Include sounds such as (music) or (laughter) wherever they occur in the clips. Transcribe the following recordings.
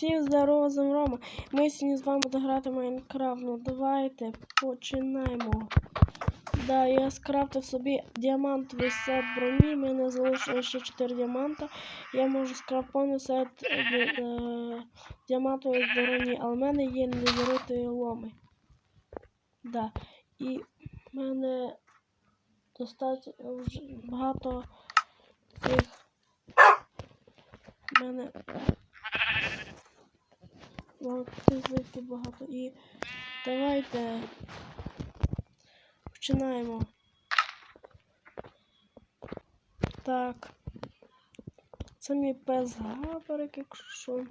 Всім здорово, з Рома. Ми сьогодні з вами грати Майнкрафт. Ну давайте починаємо. Да, я скрафтив собі діамантовий сет броні. Мене залишилося ще 4 діаманта. Я можу скрафтити сет е, е, діамантової броні, але в мене є незаритої ломи. Да. І в мене достатньо вже багато цих. Мене Звідки багато. І давайте починаємо. Так. Це мій пес габарик, якщо що.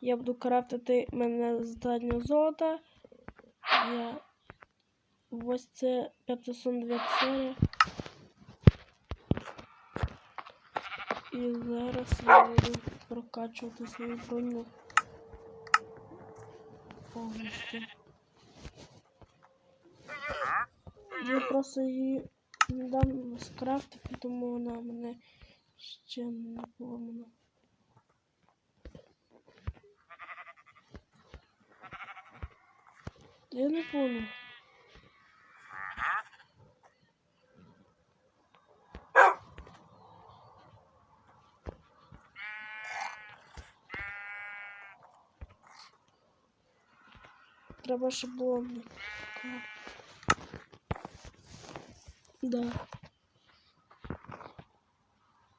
Я буду крафтити мене заднього золота. Я... Ось це 509 серія. І зараз я буду прокачувати свою броню повністю. Я просто її не дам скрафтити, тому вона мене ще не поламана. Я не понял. Треба шаблон. Да.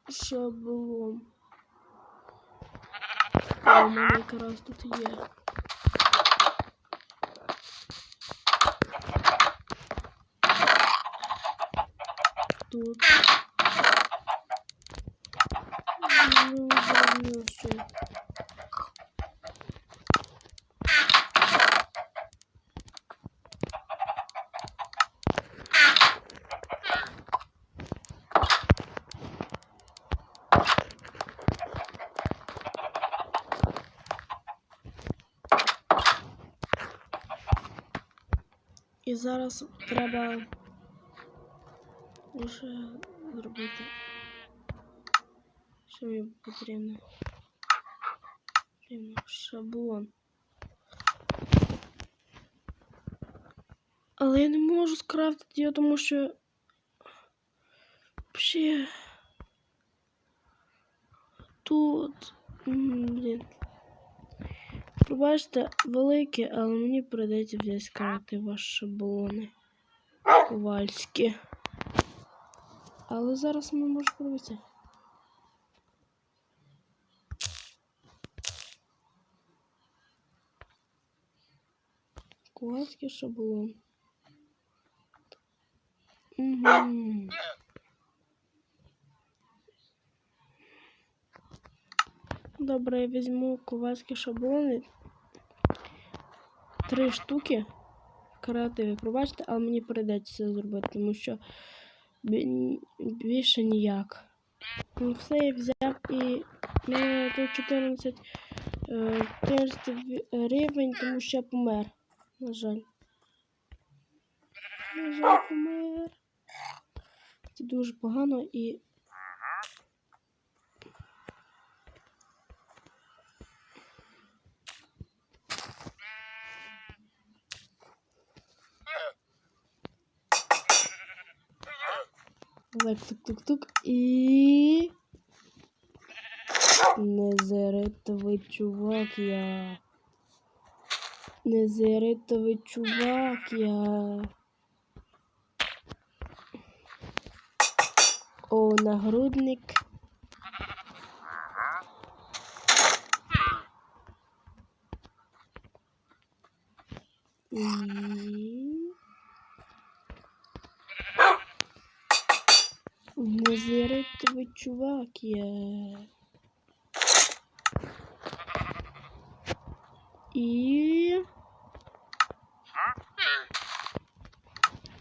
Шаблон. А у мене якраз тут є. Тут. Ну, зрозуміло, І зараз треба лише зробити. Що мені потрібно? Потрібно шаблон. Але я не можу скрафтити його, тому що взагалі тут. м, Блін. Пробачте, велике, але мені прийдеться взяти скрафти ваші шаблони. Ковальські. Але зараз ми можемо подивитися. Ковальський шаблон. Угу. Добре, я візьму ковальські шаблони. Три штуки. Креативи, пробачте, але мені прийдеться це зробити, тому що більше ніяк. Ну, все я взяв і ну, тут 14, е, 14 рівень, тому що я помер. На жаль. На жаль, помер. Це дуже погано і. Так, тук-тук-тук і. Незеритовий чувак я. Незеритовий чувак я. О, нагрудник. І... чувак я. І...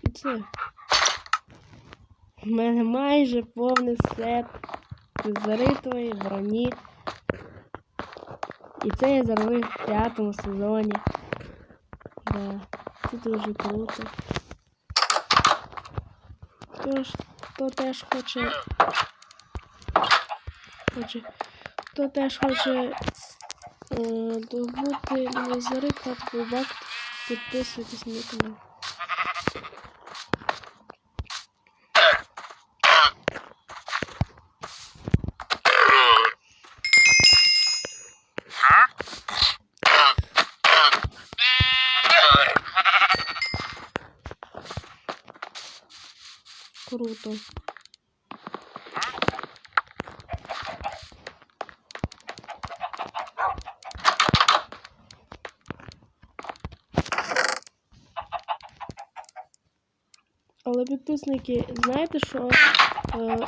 І це. У мене майже повний сет незаритої броні. І це я заробив в п'ятому сезоні. Да, це дуже круто. Тож, хто теж хоче. Хоче. Хто теж хоче Е, Добути лазари, катку бак, підписуйтесь на канал. Круто. Але підписники, знаєте, що е,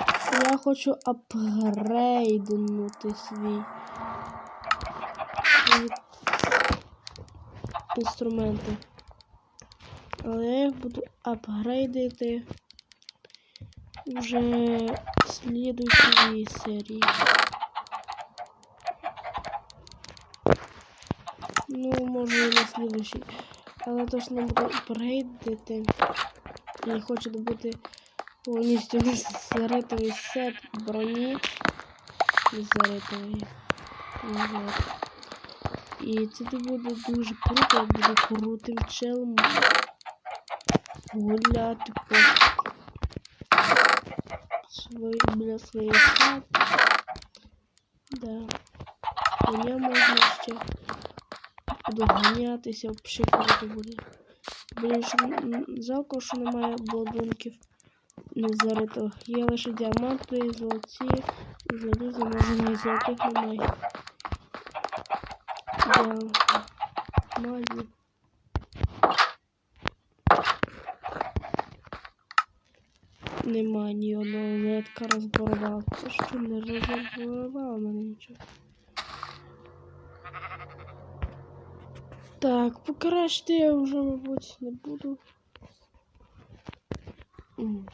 я хочу апгрейднути свій, інструменти. Але я їх буду апгрейдити вже в слідуючій серії. Ну, може і на слідуючій. Але точно буду апгрейдити. І хочу добути повністю заритовий сет броні заритовий. І це буде дуже круто, я буду крутим челом гуляти по свої, біля своєї хати. Да. Мені можна ще буду ганятися, взагалі круто буде. Блін, що жалко, що немає блодунків не зарито. Є лише діаманти, золоті, може навіть золотих немає. Діаманти. Нема ні одного нетка розборвав. Це що не розборвав мене нічого. Так, покращити я вже, мабуть, не буду. М.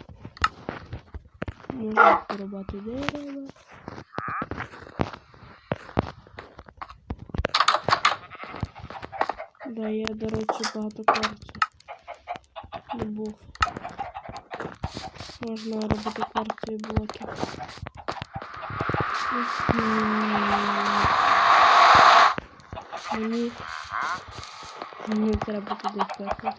Можна порубати дерево. Да, я, до речі, багато кварців не був. Можна робити кварцеві блоки. Мгм. Мені Мені треба туди впекти.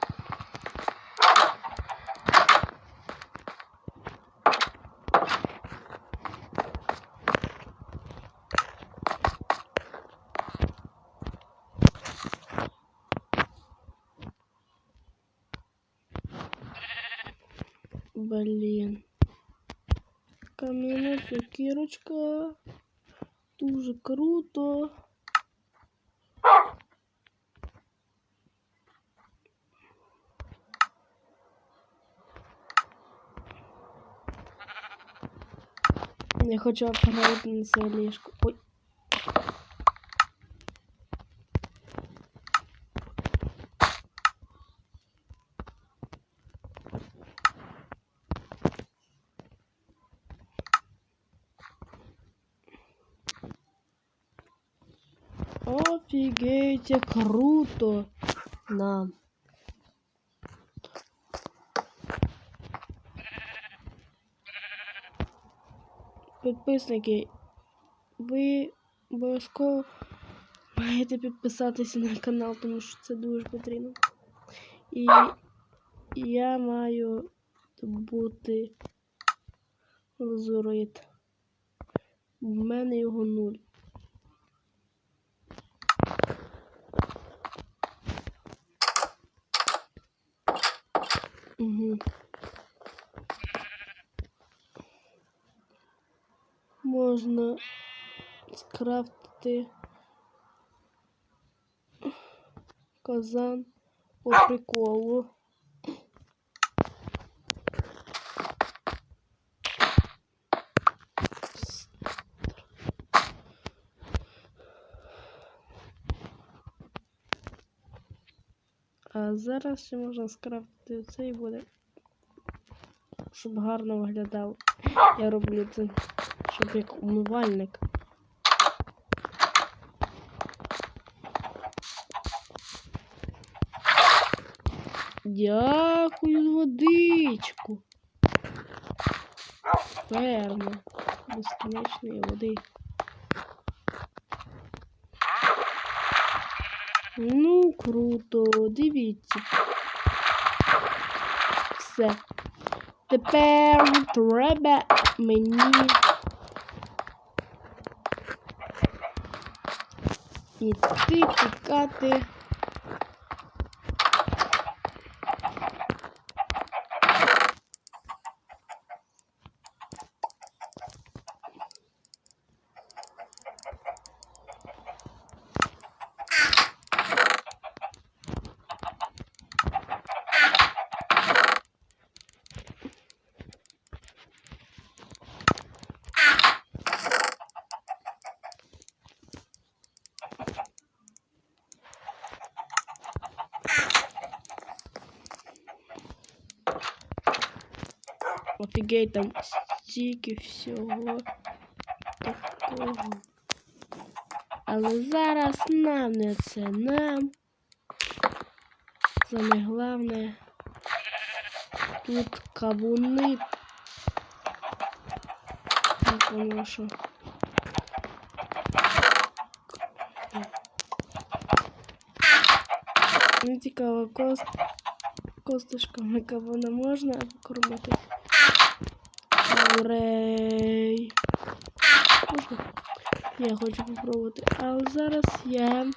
Блін. Кам'яна сокирочка. Дуже круто. Я хочу апгрейд на своє ліжко. Ой. Офігеть, як круто нам. Підписники, ви обов'язково маєте підписатися на канал, тому що це дуже потрібно. І я маю бути лазурит. У мене його нуль. Угу. Можна скрафтити казан по приколу. А зараз ще можна скрафтити цей буде, щоб гарно виглядав. Я роблю це, щоб як умивальник. Дякую водичку. Ферма безкінечної води. Ну, круто, дивіться. Все. Тепер треба мені. Іти пікати. Офігей, там стільки всього такого. Але зараз нам не це нам. Саме головне тут кавуни. Не поняла, що. Не цікаво, кост... косточками кавуна можна покормити. Урей. Я хочу попробувати. Але зараз я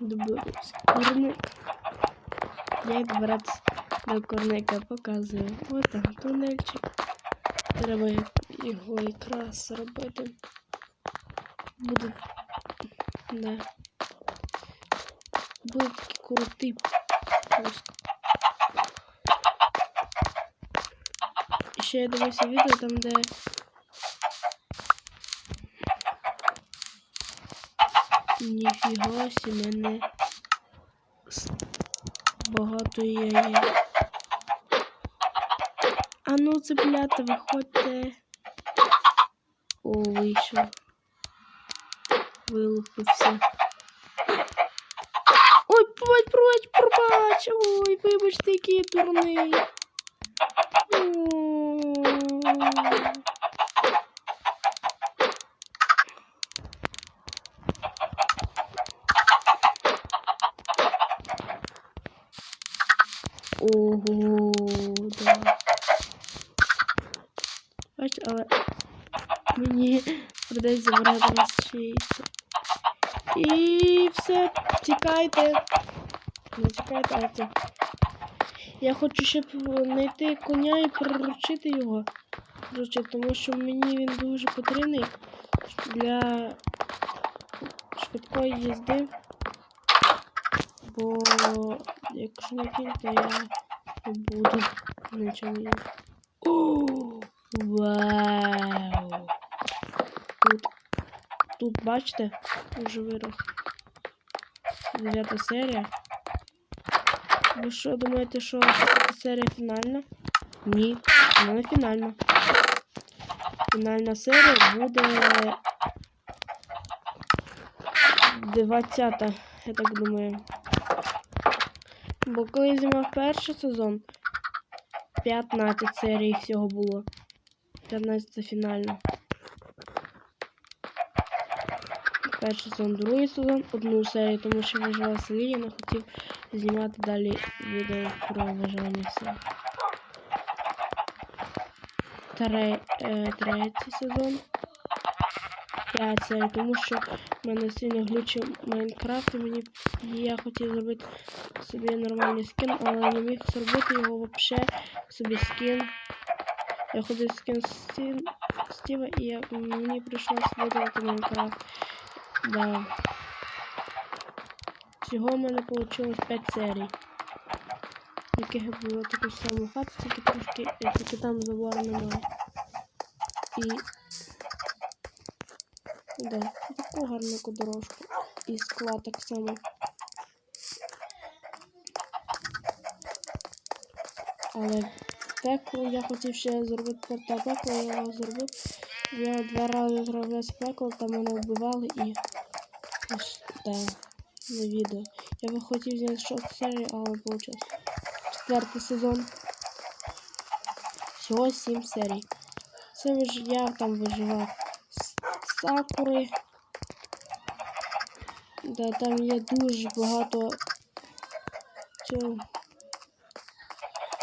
доберусь. Курник. Я йду братися до курника показую. Ось там тунельчик. Треба його якраз зробити. Буде. Да. Буде такий крутий пуск. Ще я дивився відео там, де Ніфіга сі мене багато є. А ну, цеплята, виходьте. О, вийшов. Вилупився. Ой, пробач, пробач, пробач. Ой, вибачте, який дурний. Ого, да. Бачите, але мені придеться брати розчиється. І все, тікайте. Не тікайте, а це. Я хочу ще знайти коня і приручити його. Тому що мені він дуже потрібний для швидкої їзди. Бо якщо не кінь, то я не буду нічого їздити. Вау! Тут, тут бачите, вже вирос. Дев'ята серія. Ви що думаєте, що серія фінальна? Ні, вона не фінальна. Фінальна серія буде 20 та я так думаю. Бо коли я знімав перший сезон, 15 серій всього було. 15 це фінально. Перший сезон, другий сезон, одну серію, тому що вижила селі, я не хотів знімати далі відео про виживання в селі. Тре, е, третій сезон. 5 серій, тому що в мене сильно глючив Майнкрафт, і мені я хотів зробити собі нормальний скін, але не міг зробити його взагалі собі скін. Я ходив скін Стіва і я, мені прийшлося видалити Майнкрафт. Да. Всього в мене вийшло 5 серій. Яких було таку саму хату, тільки трошки, тільки там забору немає. І Да, таку гарну дорожку. І скла так само. Але пекло я хотів ще зробити порта пекло, я його зробив. Я два рази зробив пекло, там мене вбивали і. Аж, да, на відео. Я би хотів зняти шосту серію, але вийшло. Четвертий сезон. Всього сім серій. Це виж... я там виживав. С- Сакури. Да, там є дуже багато цього.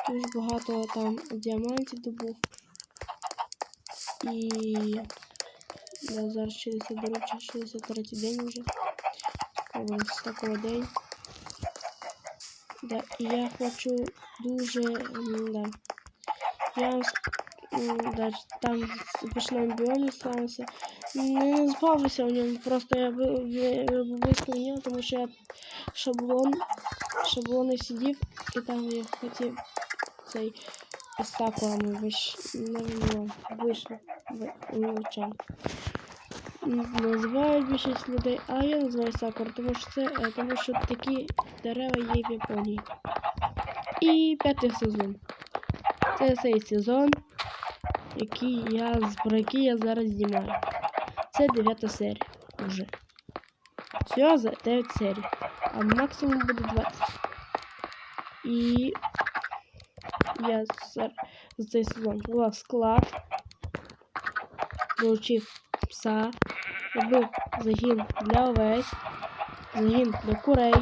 Дуже багато там діамантів добув. І да, зараз 62 63 день вже. Ось такий день. Да, я хочу дуже. Да. Я вам ск- м, да, там пішному біомі славився. Не збавився в ньому, просто я вийшов в нього, тому що я шаблон, шаблони сидів і там я хотів цей із сакурами виш, вийшло в звичайно. Називають більшість людей, а я називаю сакур, тому що це е, тому що такі дерева є в Японії. І п'ятий сезон. Це цей сезон, який я, про який я зараз знімаю. Це дев'ята серія вже. Всього за 9 серій. А максимум буде 20. І я за, цей сезон була склад, долучив пса, робив загін для овець, загін для курей,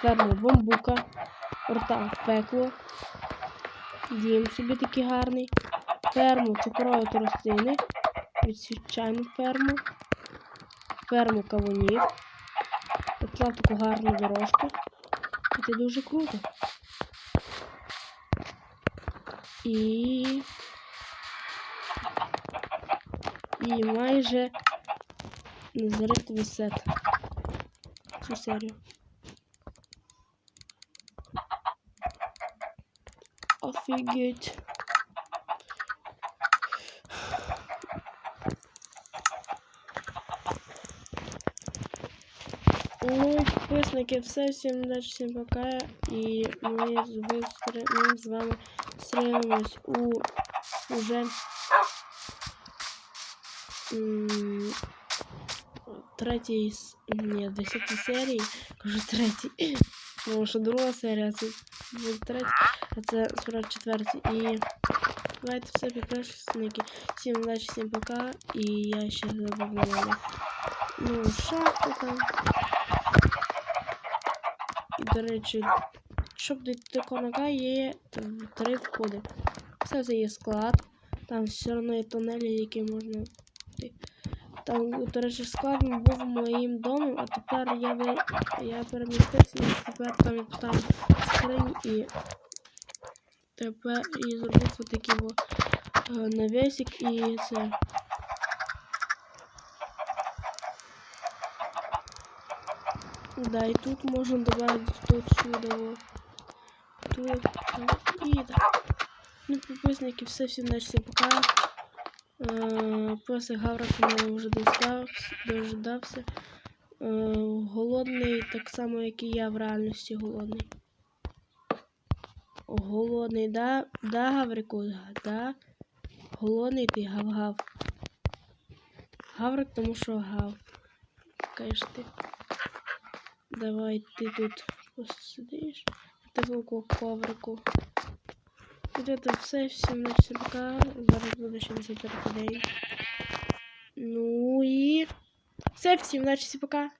ферму бамбука, портал пекло, дім собі такий гарний, ферму цукрової тростини, відсвічайну ферму, ферму кавунів, поклав таку гарну дорожку. І це дуже круто. І. І майже незаритовий сет. Цю серію. Офігеть. Ну, підписники, все, всім удачі, всім пока. І ми з, вистр- ми з вами зустрінемось у уже м, третій, ні, десятій серії, кажу третій, (clears throat) тому що друга серія, це буде третя, а це справді четвертій. І давайте все підписники. Всім удачі, всім пока. І я ще мене. Ну, шахту там. І, до речі, щоб до конага є три входи. Все це є склад. Там все одно є тунелі, які можна. Там, до речі, склад був моїм домом, а тепер я, ви- я перемістився і тепер там я поставив скрині і тепер і зробив отакий е, і це. Да, и тут можно добавить тут сюда. Тут и да. Ну, підписники, все, всім всім пока. Е, Песик мене вже дождався. Е, голодний, так само, як і я в реальності голодний. Голодний, да, да, Гаврику, да. Голодний ти гав-гав. Гаврик, тому що гав. Кажеш ти. Давай ти тут посидиш. В коврику. І це все, всім на всім. Зараз буде ще 10 день. Ну і все, всім на всім пока.